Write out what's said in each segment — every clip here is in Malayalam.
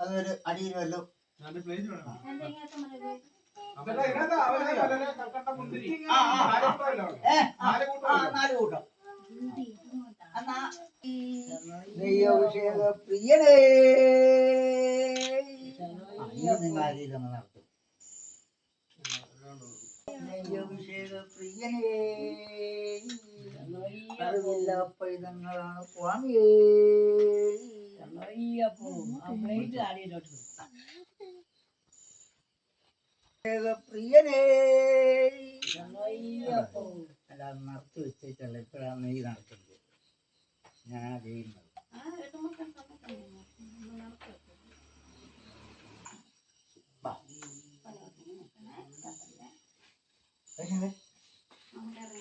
അതൊരു അടിയിൽ വല്ലോ നാല് കൂട്ടം. നെയ്യഭിഷേക പ്രിയനേ നിങ്ങൾ നടത്തും നെയ്യഭിഷേക പ്രിയനേ അറിവില്ല പൈതങ്ങളാണ് സ്വാമിയേ. പ്രിയനേ അല്ല നടത്തി വെച്ചിട്ടല്ല ഇപ്പോഴാണ് നെയ്യ് നടത്തുന്നത് ഞാൻ ചെയ്യുന്നത്.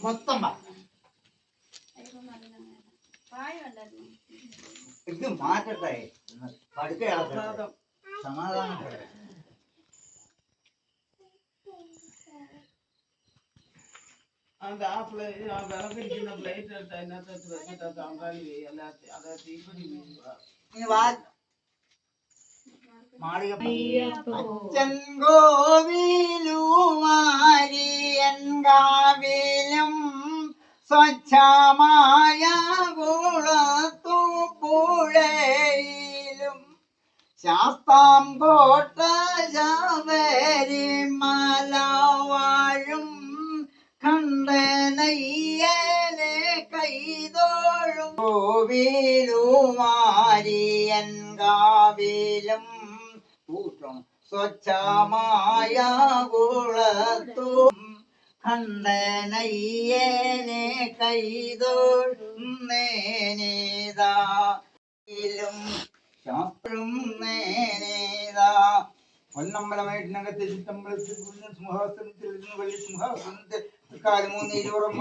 മൊത്തം. ഇത് മാറ്റട്ടെ. പടുക്ക ഇളക്കട്ടെ അത് ആ പ്ലേ ആ വിളക്കിരിക്കുന്ന പ്ലേറ്റ് എടുത്ത് അതിനകത്ത് വെച്ചിട്ട് തമ്പാലി ചെയ്യും അല്ലാതെ അത് മാളിക അച്ഛൻ ഗോവിലുമാരിയൻ കാവിലും സ്വച്ഛമായ കുളത്തു പുഴയിലും ശാസ്താം കോട്ട ശബരിമല വാഴും കണ്ടനയ്യനെ കൈതോഴും കോവിലുമാരിയൻ കാവിലും കൂട്ടം സ്വച്ഛമായ കുളത്തും. കണ്ടനയ്യനെ കൈതോഴും നേനേതാലും ശാസ്ത്രം നേനേതാ പൊന്നമ്പലമായിട്ടിനകത്ത് ചിത്തമ്പലത്തിൽ സിംഹാസനത്തിൽ ഇരുന്ന് വലിയ സിംഹാസനത്തിൽ കാൽ മൂന്ന് ഇരുപുറം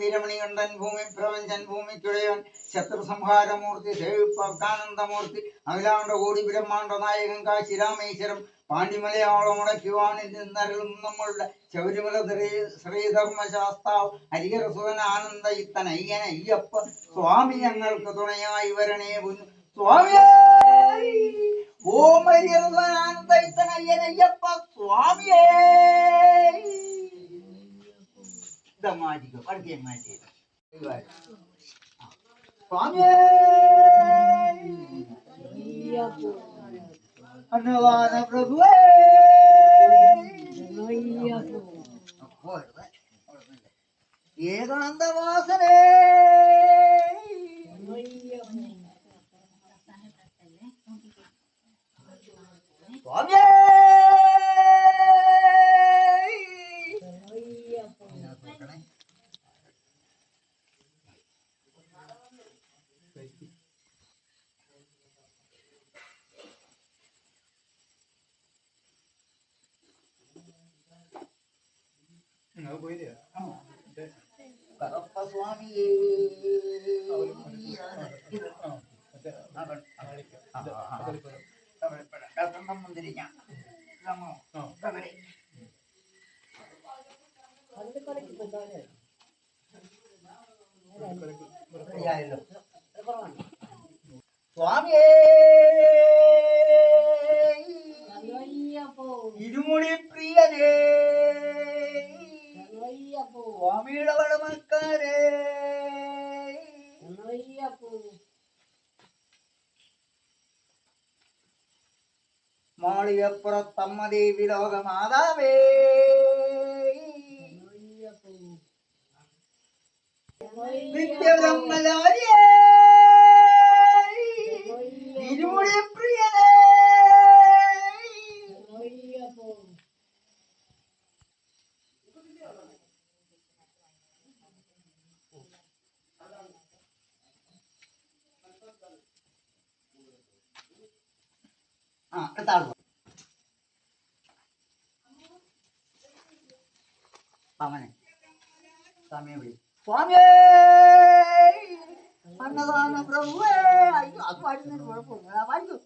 വീരമണി കണ്ടൻ കോടി ബ്രഹ്മാണ്ട നായകൻ കാശി രാമേശ്വരം പാണ്ഡിമലയാളം മുടക്കുവാനിൽ നമ്മളുടെ ശബരിമല ശ്രീ- ശ്രീധർമ്മശാസ്താവ് ഹരിഹരസുതൻ ആനന്ദ ഇത്തൻ അയ്യൻ അയ്യപ്പ സ്വാമി ഞങ്ങൾക്ക് തുണയായി വരണേ പൊന്നു സ്വാമിയേ ഓം ഹരിഹരസുതൻ ആനന്ദ ഇത്തൻ അയ്യൻ അയ്യപ്പ സ്വാമിയേ ഇതാ മാറ്റിക്കോ അടുത്ത മാറ്റി സ്വാമിയേ അന്നവാന പ്രഭുവേ ഏകാന്തവാസനേ സ്വാമിയേ കറുപ്പ സ്വാമിയേ മുന്തിരിഞ്ഞ സ്വാമിയേ! ഇരുമുടി പ്രിയനേ! విడవడమక్కరే மாடியப்புற தம்மதேவி லோக மாதாவே நித்திய பிரம்மதாரியே ആ എടുത്താൾ പവനെ. സ്വാമിയെ വിളി. സ്വാമിയേ! അന്നദാന പ്രഭുവേ! അയ്യോ അത് പാടുന്നതിന് കുഴപ്പമില്ല. വായിക്കും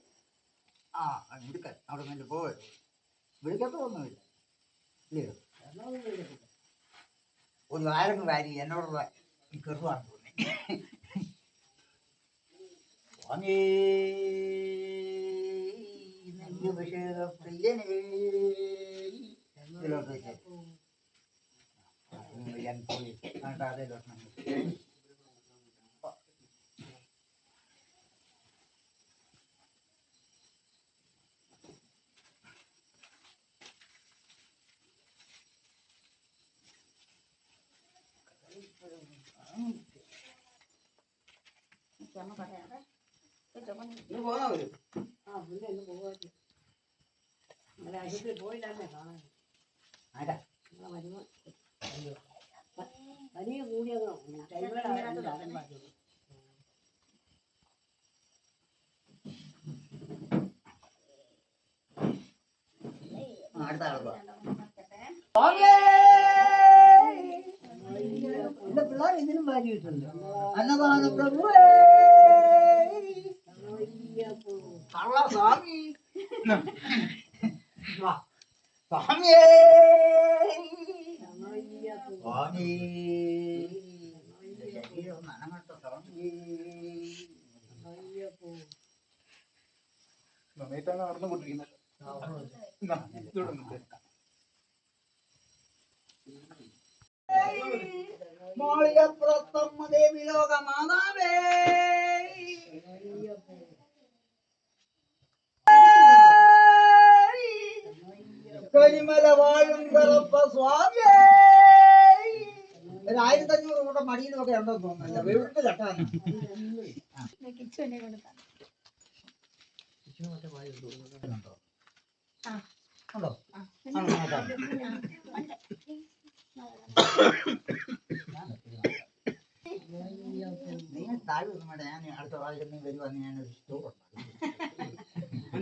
ആ എടുക്കാൻ അവിടെ നിന്ന് പോവേ വിളിക്കത്തൊന്നുമില്ല ഇല്ലയോ ഒരു ആരങ്ങ് വാരി എന്നോടുള്ള ഈ കെറുവാണ് തോന്നി സ്വാമി നെഞ്ചുഭിഷേക പ്രിയനേ ഇതിലോട്ട് വെച്ചേ ഞാൻ പോയി കണ്ടാ അതിലോട്ട് അമ്മ പറയാതെ കൊച്ചമ്മ ഇന്ന് പോന്നാ വരും ആരാ ആ, അടുത്ത ആൾ! എന്റെ പിള്ളേർ ഇതിനും കിട്ടുന്നു അന്നദാന പ്രഭുവേ! കള്ളസ്വാമി. സ്വാമിയേ സ്വാമി ശരീരം ഒന്ന് അനങ്ങട്ടെ സ്വാമി നന്നായിട്ടാണ് നടന്നുകൊണ്ടിരിക്കുന്നത് മോളിയപ്പുറത്തമ്മ ദേവി ലോക മാതാവേ കരിമല വാഴും പിറപ്പ സ്വാമിയേ ഒരു ആയിരത്തി അഞ്ഞൂറ് കൂടെ മടിയിലുമൊക്കെ ഉണ്ടെന്ന് തോന്നുന്നില്ല വെളുപ്പ് ഉണ്ടോ? വേണ്ട ഞാൻ അടുത്ത പ്രാവശ്യം നീ വരുവാന്ന് ഞാൻ സ്റ്റോർ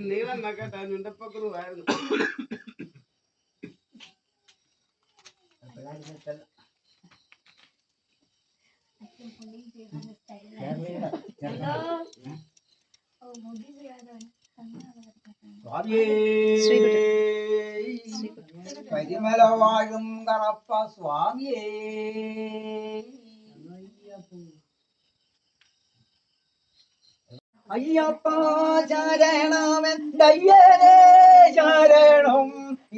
നീളം നക്കട്ടെ ഞുണ്ടപ്പക്കുറുവായിരുന്നു കരിമല വാഴും കറപ്പ സ്വാമിയേ. അയ്യപ്പ ശരണമെന്തയ്യനേ ശരണം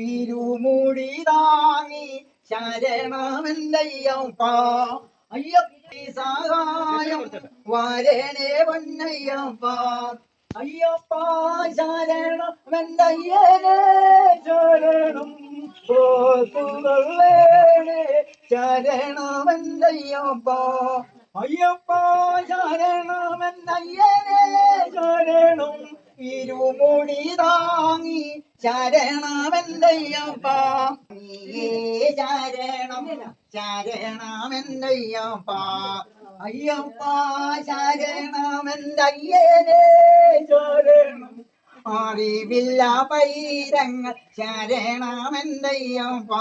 ഇരുമുടി താങ്ങി ശരണമെന്തയ്യപ്പ അയ്യപ്പി സഹായം വരനെ പൊന്നയ്യപ്പ അയ്യപ്പ ശരണമെന്തയ്യനേ ശരണം ശരണമെന്തയ്യപ്പ അയ്യപ്പ ശരണമെന്നയ്യനേ ശരണം. ഇരുമുടി താങ്ങി ശരണമെന്തയ്യപ്പ നീയേ ശരണം. ശരണമെന്തയ്യപ്പ അയ്യപ്പ ശരണമെന്തയ്യനേ ശരണം. അറിവില്ല പൈരങ്ങൾ. ശരണമെന്തയ്യപ്പ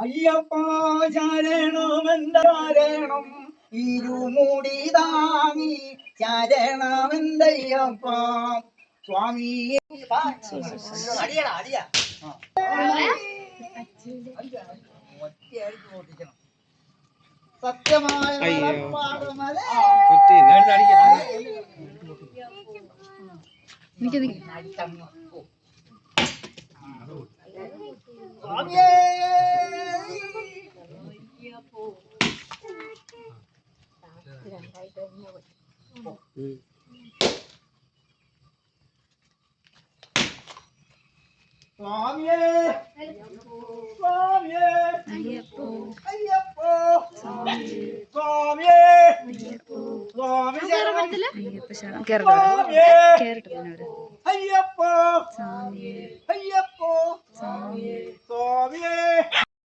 അയ്യപ്പ ശരണമെന്തരണം ഇരുമുടി താങ്ങി ചരണമെന്തയ്യപ്പ സ്വാമി അടിയടാ അടിയ. സത്യമായ. രണ്ടായിട്ട് തന്നെ പോയി സ്വാമിയേ. സ്വാമിയേ അയ്യപ്പോ. അയ്യപ്പോ സ്വാമിയേ. സ്വാമി കേരളത്തിൽ അയ്യപ്പ. ശരണം കേരളത്തിൽ കേരളത്തിൽ അയ്യപ്പോ സ്വാമിയേ. അയ്യപ്പോ സ്വാമിയേ. സ്വാമിയേ.